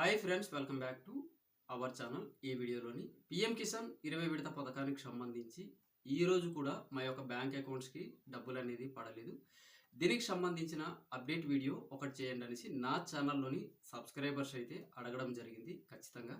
Hi friends welcome back to our channel ఈ వీడియోలోని PM Kisan ఇరవై విడత పథకానికి సంబంధించి ఈరోజు కూడా మా యొక్క బ్యాంక్ అకౌంట్స్కి డబ్బులు అనేది పడలేదు. దీనికి సంబంధించిన అప్డేట్ వీడియో ఒకటి చేయండి అనేసి నా ఛానల్లోని సబ్స్క్రైబర్స్ అయితే అడగడం జరిగింది ఖచ్చితంగా.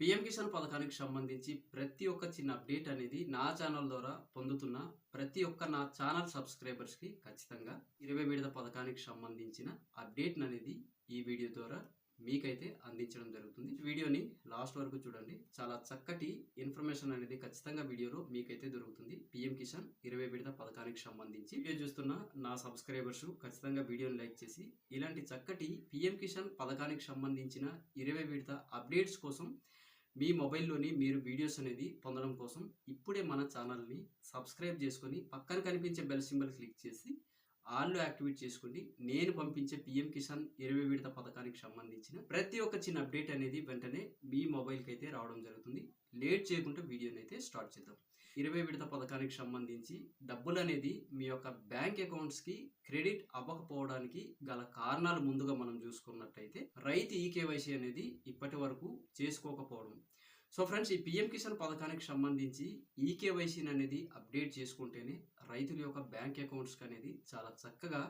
పిఎం కిసాన్ పథకానికి సంబంధించి ప్రతి ఒక్క చిన్న అప్డేట్ అనేది నా ఛానల్ ద్వారా పొందుతున్న ప్రతి ఒక్క నా ఛానల్ సబ్స్క్రైబర్స్కి ఖచ్చితంగా ఇరవై విడత పథకానికి సంబంధించిన అప్డేట్ అనేది ఈ వీడియో ద్వారా మీకైతే అందించడం జరుగుతుంది. వీడియోని లాస్ట్ వరకు చూడండి. చాలా చక్కటి ఇన్ఫర్మేషన్ అనేది ఖచ్చితంగా వీడియోలో మీకైతే దొరుకుతుంది. పిఎం కిసాన్ ఇరవై విడత పథకానికి సంబంధించి. వీడియో చూస్తున్న నా సబ్స్క్రైబర్స్ ఖచ్చితంగా వీడియోని లైక్ చేసి ఇలాంటి చక్కటి పిఎం కిసాన్ పథకానికి సంబంధించిన ఇరవై విడత అప్డేట్స్ కోసం మీ మొబైల్లోని మీరు వీడియోస్ అనేది పొందడం కోసం ఇప్పుడే మన ఛానల్ని సబ్స్క్రైబ్ చేసుకొని పక్కన కనిపించే బెల్ సింబల్ క్లిక్ చేసి ఆన్లో యాక్టివేట్ చేసుకోండి. నేను పంపించే పిఎం కిసాన్ ఇరవై విడత పథకానికి సంబంధించిన ప్రతి ఒక్క చిన్న అప్డేట్ అనేది వెంటనే మీ మొబైల్కి అయితే రావడం జరుగుతుంది. లేట్ చేయకుండా వీడియోని అయితే స్టార్ట్ చేద్దాం. ఇరవై విడత పథకానికి సంబంధించి డబ్బులు అనేది మీ యొక్క బ్యాంక్ అకౌంట్స్కి క్రెడిట్ అవ్వకపోవడానికి గల కారణాలు ముందుగా మనం చూసుకున్నట్టయితే రైతు ఈకేవైసీ అనేది ఇప్పటి వరకు చేసుకోకపోవడం సో ఫ్రెండ్స్ ఈ పిఎం కిసాన్ పథకానికి సంబంధించి ఈకేవైసీని అనేది అప్డేట్ చేసుకుంటేనే రైతుల యొక్క బ్యాంక్ అకౌంట్స్కి అనేది చాలా చక్కగా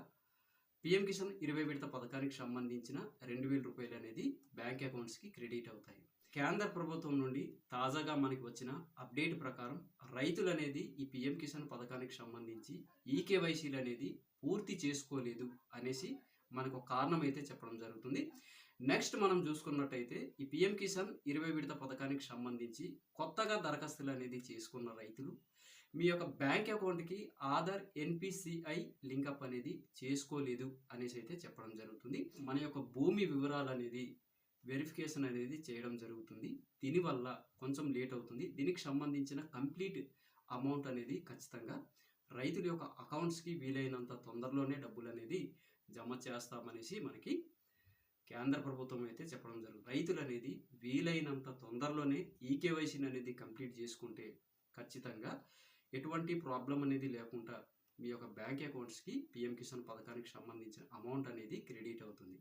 పిఎం కిసాన్ ఇరవై విడత పథకానికి సంబంధించిన రెండు వేల రూపాయలు అనేది బ్యాంక్ అకౌంట్స్కి క్రెడిట్ అవుతాయి. కేంద్ర ప్రభుత్వం నుండి తాజాగా మనకి వచ్చిన అప్డేట్ ప్రకారం రైతులు అనేది ఈ పిఎం కిసాన్ పథకానికి సంబంధించి ఈకేవైసీలు అనేది పూర్తి చేసుకోలేదు అనేసి మనకు ఒక కారణం అయితే చెప్పడం జరుగుతుంది. నెక్స్ట్ మనం చూసుకున్నట్టయితే ఈ పిఎం కిసాన్ ఇరవై విడత పథకానికి సంబంధించి కొత్తగా దరఖాస్తులు అనేది చేసుకున్న రైతులు మీ యొక్క బ్యాంక్ అకౌంట్కి ఆధార్ ఎన్పిసిఐ లింకప్ అనేది చేసుకోలేదు అనేసి అయితే చెప్పడం జరుగుతుంది. మన యొక్క భూమి వివరాలు అనేది వెరిఫికేషన్ అనేది చేయడం జరుగుతుంది. దీనివల్ల కొంచెం లేట్ అవుతుంది. దీనికి సంబంధించిన కంప్లీట్ అమౌంట్ అనేది ఖచ్చితంగా రైతుల యొక్క అకౌంట్స్కి వీలైనంత తొందరలోనే డబ్బులు అనేది జమ చేస్తామనేసి మనకి కేంద్ర ప్రభుత్వం అయితే చెప్పడం జరుగుతుంది. రైతులు అనేది వీలైనంత తొందరలోనే ఈకేవైసీని అనేది కంప్లీట్ చేసుకుంటే ఖచ్చితంగా ఎటువంటి ప్రాబ్లం అనేది లేకుండా మీ యొక్క బ్యాంక్ అకౌంట్స్కి పిఎం కిసాన్ పథకానికి సంబంధించిన అమౌంట్ అనేది క్రెడిట్ అవుతుంది.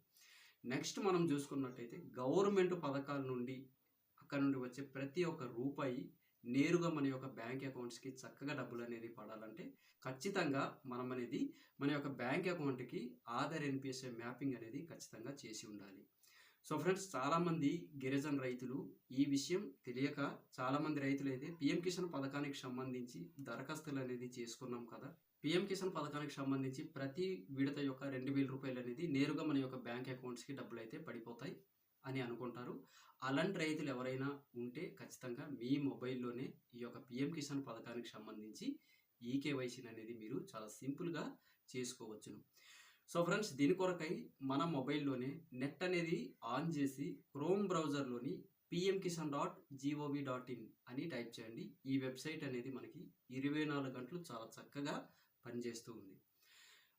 నెక్స్ట్ మనం చూసుకున్నట్టయితే గవర్నమెంట్ పథకాల నుండి అక్కడ నుండి వచ్చే ప్రతి ఒక్క రూపాయి నేరుగా మన యొక్క బ్యాంక్ అకౌంట్స్కి చక్కగా డబ్బులు అనేది పడాలంటే ఖచ్చితంగా మనం అనేది మన యొక్క బ్యాంక్ అకౌంట్కి ఆధార్ ఎన్పిఎస్ఐ మ్యాపింగ్ అనేది ఖచ్చితంగా చేసి ఉండాలి. సో ఫ్రెండ్స్ చాలామంది గిరిజన రైతులు ఈ విషయం తెలియక చాలామంది రైతులు అయితే పిఎం కిసాన్ పథకానికి సంబంధించి దరఖాస్తులు అనేది చేసుకున్నాం కదా. పిఎం కిసాన్ పథకానికి సంబంధించి ప్రతి విడత యొక్క రెండు వేల రూపాయలు అనేది నేరుగా మన యొక్క బ్యాంక్ అకౌంట్స్కి డబ్బులు అయితే పడిపోతాయి. అని అనుకుంటారు. అలాంటి రైతులు ఎవరైనా ఉంటే ఖచ్చితంగా మీ మొబైల్లోనే ఈ యొక్క పిఎం కిసాన్ పథకానికి సంబంధించి ఈకేవైసీని అనేది మీరు చాలా సింపుల్గా చేసుకోవచ్చును. సో ఫ్రెండ్స్ దీని కొరకై మన మొబైల్లోనే నెట్ అనేది ఆన్ చేసి Chrome బ్రౌజర్లోని P M Kisan dot G O V dot in అని టైప్ చేయండి. ఈ వెబ్సైట్ అనేది మనకి ఇరవై నాలుగు గంటలు చాలా చక్కగా పనిచేస్తూ ఉంది.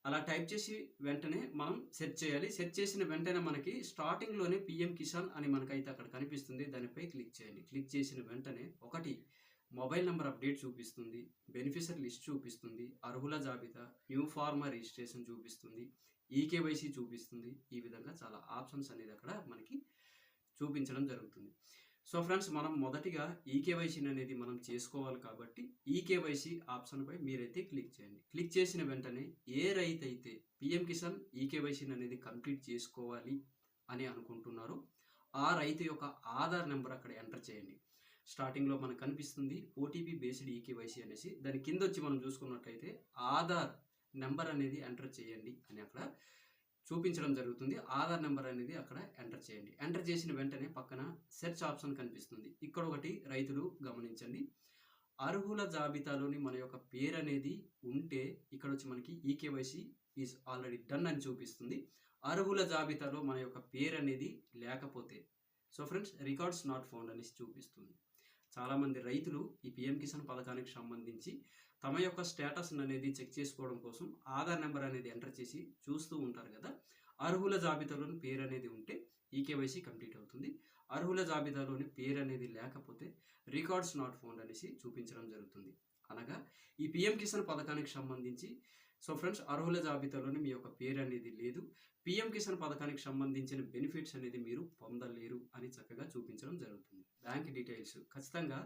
అలా టైప్ చేసి వెంటనే మనం సెర్చ్ చేయాలి. సెర్చ్ చేసిన వెంటనే మనకి స్టార్టింగ్లోనే పిఎం కిసాన్ అని మనకైతే అక్కడ కనిపిస్తుంది. దానిపై క్లిక్ చేయండి. క్లిక్ చేసిన వెంటనే ఒకటి మొబైల్ నెంబర్ అప్డేట్ చూపిస్తుంది. బెనిఫిషరీ లిస్ట్ చూపిస్తుంది. అర్హుల జాబితా న్యూ ఫార్మర్ రిజిస్ట్రేషన్ చూపిస్తుంది. ఈకేవైసీ చూపిస్తుంది. ఈ విధంగా చాలా ఆప్షన్స్ అనేది అక్కడ మనకి చూపించడం జరుగుతుంది. సో ఫ్రెండ్స్ మనం మొదటిగా ఈకేవైసీని అనేది మనం చేసుకోవాలి కాబట్టి ఈకేవైసీ ఆప్షన్పై మీరైతే క్లిక్ చేయండి. క్లిక్ చేసిన వెంటనే ఏ రైతు అయితే పిఎం కిసాన్ ఈకేవైసీని అనేది కంప్లీట్ చేసుకోవాలి అని అనుకుంటున్నారో ఆ రైతు యొక్క ఆధార్ నెంబర్ అక్కడ ఎంటర్ చేయండి. స్టార్టింగ్లో మనకు కనిపిస్తుంది ఓటీపీ బేస్డ్ ఈకేవైసీ అనేసి. దాని కింద వచ్చి మనం చూసుకున్నట్లయితే ఆధార్ నెంబర్ అనేది ఎంటర్ చేయండి అని అక్కడ చూపించడం జరుగుతుంది. ఆధార్ నెంబర్ అనేది అక్కడ ఎంటర్ చేయండి. ఎంటర్ చేసిన వెంటనే పక్కన సెర్చ్ ఆప్షన్ కనిపిస్తుంది. ఇక్కడ ఒకటి రైతులు గమనించండి. అర్హుల జాబితాలోని మన యొక్క పేరు అనేది ఉంటే ఇక్కడ వచ్చి మనకి ఈకేవైసీ ఈజ్ ఆల్రెడీ డన్ అని చూపిస్తుంది. అర్హుల జాబితాలో మన యొక్క పేరు అనేది లేకపోతే so friends records not found అనేసి చూపిస్తుంది. చాలామంది రైతులు ఈ పిఎం కిసాన్ పథకానికి సంబంధించి తమ యొక్క స్టేటస్ అనేది చెక్ చేసుకోవడం కోసం ఆధార్ నెంబర్ అనేది ఎంటర్ చేసి చూస్తూ ఉంటారు కదా. అర్హుల జాబితాలోని పేరు అనేది ఉంటే ఈ కేవైసీ కంప్లీట్ అవుతుంది. అర్హుల జాబితాలోని పేరు అనేది లేకపోతే రికార్డ్స్ నాట్ ఫౌండ్ అనేసి చూపించడం జరుగుతుంది. అనగా ఈ పిఎం కిసాన్ పథకానికి సంబంధించి సో ఫ్రెండ్స్ అర్హుల జాబితాలోని మీ యొక్క పేరు అనేది లేదు. పిఎం కిసాన్ పథకానికి సంబంధించిన బెనిఫిట్స్ అనేది మీరు పొందలేరు అని చక్కగా చూపించడం జరుగుతుంది. Bank details. ఖచ్చితంగా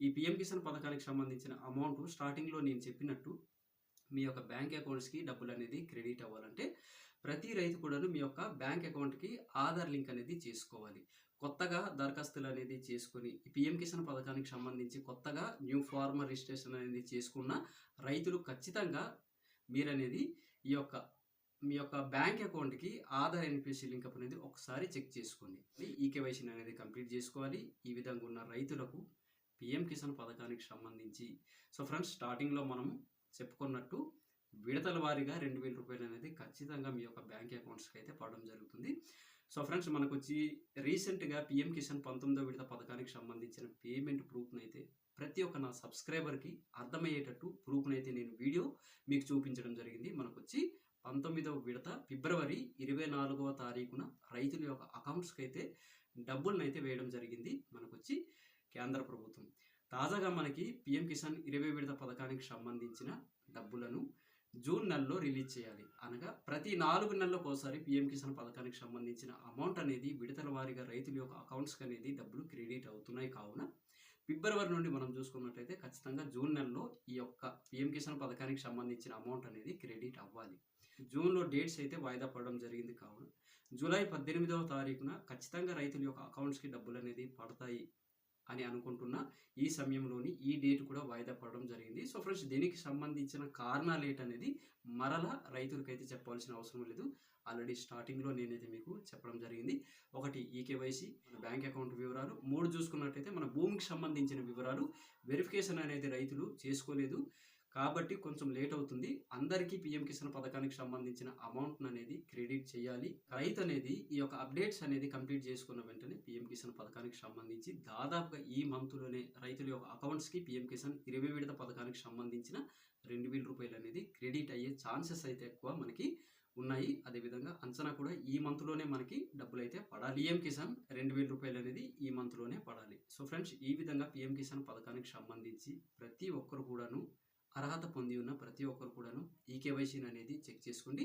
ఈ పిఎం కిసాన్ పథకానికి సంబంధించిన అమౌంట్ స్టార్టింగ్లో నేను చెప్పినట్టు మీ యొక్క బ్యాంక్ అకౌంట్స్కి డబ్బులు అనేది క్రెడిట్ అవ్వాలంటే ప్రతి రైతు కూడాను మీ యొక్క బ్యాంక్ అకౌంట్కి ఆధార్ లింక్ అనేది చేసుకోవాలి. కొత్తగా దరఖాస్తులు అనేది చేసుకొని పిఎం కిసాన్ పథకానికి సంబంధించి కొత్తగా న్యూ ఫార్మర్ రిజిస్ట్రేషన్ అనేది చేసుకున్న రైతులు ఖచ్చితంగా మీరనేది ఈ యొక్క మీ యొక్క బ్యాంక్ అకౌంట్కి ఆధార్ ఎన్పిసి లింక్ అనేది ఒకసారి చెక్ చేసుకోండి. ఈ కేవైసీ అనేది కంప్లీట్ చేసుకోవాలి. ఈ విధంగా ఉన్న రైతులకు పిఎం కిసాన్ పథకానికి సంబంధించి. సో ఫ్రెండ్స్ స్టార్టింగ్లో మనం చెప్పుకున్నట్టు విడతల వారీగా రెండు వేల రూపాయలు అనేది ఖచ్చితంగా మీ యొక్క బ్యాంక్ అకౌంట్స్కి అయితే పడడం జరుగుతుంది. సో ఫ్రెండ్స్ మనకు వచ్చి రీసెంట్గా పిఎం కిసాన్ పంతొమ్మిదో విడత పథకానికి సంబంధించిన పేమెంట్ ప్రూఫ్ని అయితే ప్రతి ఒక్క నా సబ్స్క్రైబర్కి అర్థమయ్యేటట్టు ప్రూఫ్నైతే నేను వీడియో మీకు చూపించడం జరిగింది. మనకు వచ్చి పంతొమ్మిదవ విడత ఫిబ్రవరి ఇరవై నాలుగవ తారీఖున రైతుల యొక్క అకౌంట్స్కి అయితే డబ్బులనైతే అయితే వేయడం జరిగింది. మనకొచ్చి కేంద్ర ప్రభుత్వం. తాజాగా మనకి పిఎం కిసాన్ ఇరవై విడత పథకానికి సంబంధించిన డబ్బులను జూన్ నెలలో రిలీజ్ చేయాలి. అనగా ప్రతి నాలుగు నెలలకు ఒకసారి పిఎం కిసాన్ పథకానికి సంబంధించిన అమౌంట్ అనేది విడతల వారీగా రైతుల యొక్క అకౌంట్స్కి అనేది డబ్బులు క్రెడిట్ అవుతున్నాయి కావున ఫిబ్రవరి నుండి మనం చూసుకున్నట్లయితే ఖచ్చితంగా జూన్ నెలలో ఈ యొక్క పిఎం కిసాన్ పథకానికి సంబంధించిన అమౌంట్ అనేది క్రెడిట్ అవ్వాలి. జూన్లో డేట్స్ అయితే వాయిదా పడడం జరిగింది కావున జూలై పద్దెనిమిదవ తారీఖున ఖచ్చితంగా రైతుల యొక్క అకౌంట్స్కి డబ్బులు అనేది పడతాయి. అని అనుకుంటున్న. ఈ సమయంలోని ఈ డేట్ కూడా వాయిదా పడడం జరిగింది. సో ఫ్రెండ్స్ దీనికి సంబంధించిన కారణాలు ఏంటనేది మరలా రైతులకైతే చెప్పాల్సిన అవసరం లేదు. ఆల్రెడీ స్టార్టింగ్లో నేనైతే మీకు చెప్పడం జరిగింది. ఒకటి ఈకేవైసీ మన బ్యాంక్ అకౌంట్ వివరాలు. మూడు చూసుకున్నట్టయితే మన భూమికి సంబంధించిన వివరాలు. వెరిఫికేషన్ అనేది రైతులు చేసుకోలేదు. కాబట్టి కొంచెం లేట్ అవుతుంది. అందరికీ పిఎం కిసాన్ పథకానికి సంబంధించిన అమౌంట్ అనేది క్రెడిట్ చేయాలి. రైతు అనేది ఈ యొక్క అప్డేట్స్ అనేది కంప్లీట్ చేసుకున్న వెంటనే పిఎం కిసాన్ పథకానికి సంబంధించి దాదాపుగా ఈ మంత్లోనే రైతుల యొక్క అకౌంట్స్కి పిఎం కిసాన్ ఇరవై విడత పథకానికి సంబంధించిన రెండు వేల రూపాయలు అనేది క్రెడిట్ అయ్యే ఛాన్సెస్ అయితే ఎక్కువ మనకి ఉన్నాయి. అదేవిధంగా అంచనా కూడా ఈ మంత్లోనే మనకి డబ్బులు అయితే పడాలి. పిఎం కిసాన్ రెండు వేల రూపాయలు అనేది ఈ మంత్లోనే పడాలి. సో ఫ్రెండ్స్ ఈ విధంగా పిఎం కిసాన్ పథకానికి సంబంధించి ప్రతి ఒక్కరు కూడాను అర్హత పొంది ఉన్న ప్రతి ఒక్కరు కూడాను ఈ కేవైసీని అనేది చెక్ చేసుకోండి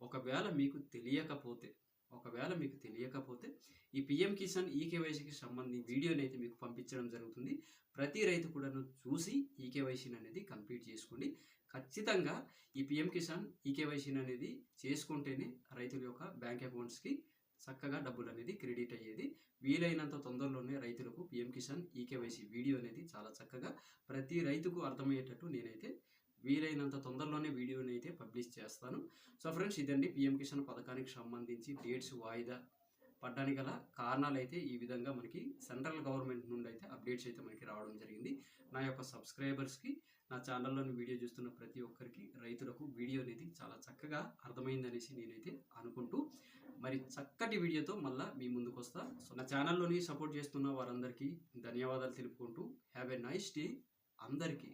ఒకవేళ మీకు తెలియకపోతే ఒకవేళ మీకు తెలియకపోతే ఈ పిఎం కిసాన్ ఈ కేవైసీకి సంబంధించి వీడియోని అయితే మీకు పంపించడం జరుగుతుంది. ప్రతి రైతు కూడాను చూసి ఈ కేవైసీని అనేది కంప్లీట్ చేసుకోండి ఖచ్చితంగా ఈ పిఎం కిసాన్ ఈ కేవైసీని అనేది చేసుకుంటేనే రైతుల యొక్క బ్యాంక్ అకౌంట్స్కి చక్కగా డబ్బులు అనేది క్రెడిట్ అయ్యేది. వీలైనంత తొందరలోనే రైతులకు పిఎం కిసాన్ ఈకేవైసీ వీడియో అనేది చాలా చక్కగా ప్రతి రైతుకు అర్థమయ్యేటట్టు నేనైతే వీలైనంత తొందరలోనే వీడియోని అయితే పబ్లిష్ చేస్తాను. సో ఫ్రెండ్స్ ఇదండి పిఎం కిసాన్ పథకానికి సంబంధించి డేట్స్ వాయిదా పడ్డానికి గల కారణాలు అయితే ఈ విధంగా మనకి సెంట్రల్ గవర్నమెంట్ నుండి అయితే అప్డేట్స్ అయితే మనకి రావడం జరిగింది. నా యొక్క సబ్స్క్రైబర్స్కి నా ఛానల్లోని వీడియో చూస్తున్న ప్రతి ఒక్కరికి రైతులకు వీడియో అనేది చాలా చక్కగా అర్థమైందనేసి నేనైతే అనుకుంటూ మరి చక్కటి వీడియోతో మళ్ళీ మీ ముందుకు వస్తా సో నా ఛానల్లోని సపోర్ట్ చేస్తున్న వారందరికీ ధన్యవాదాలు తెలుపుకుంటూ హ్యావ్ ఎ నైస్ డే అందరికీ.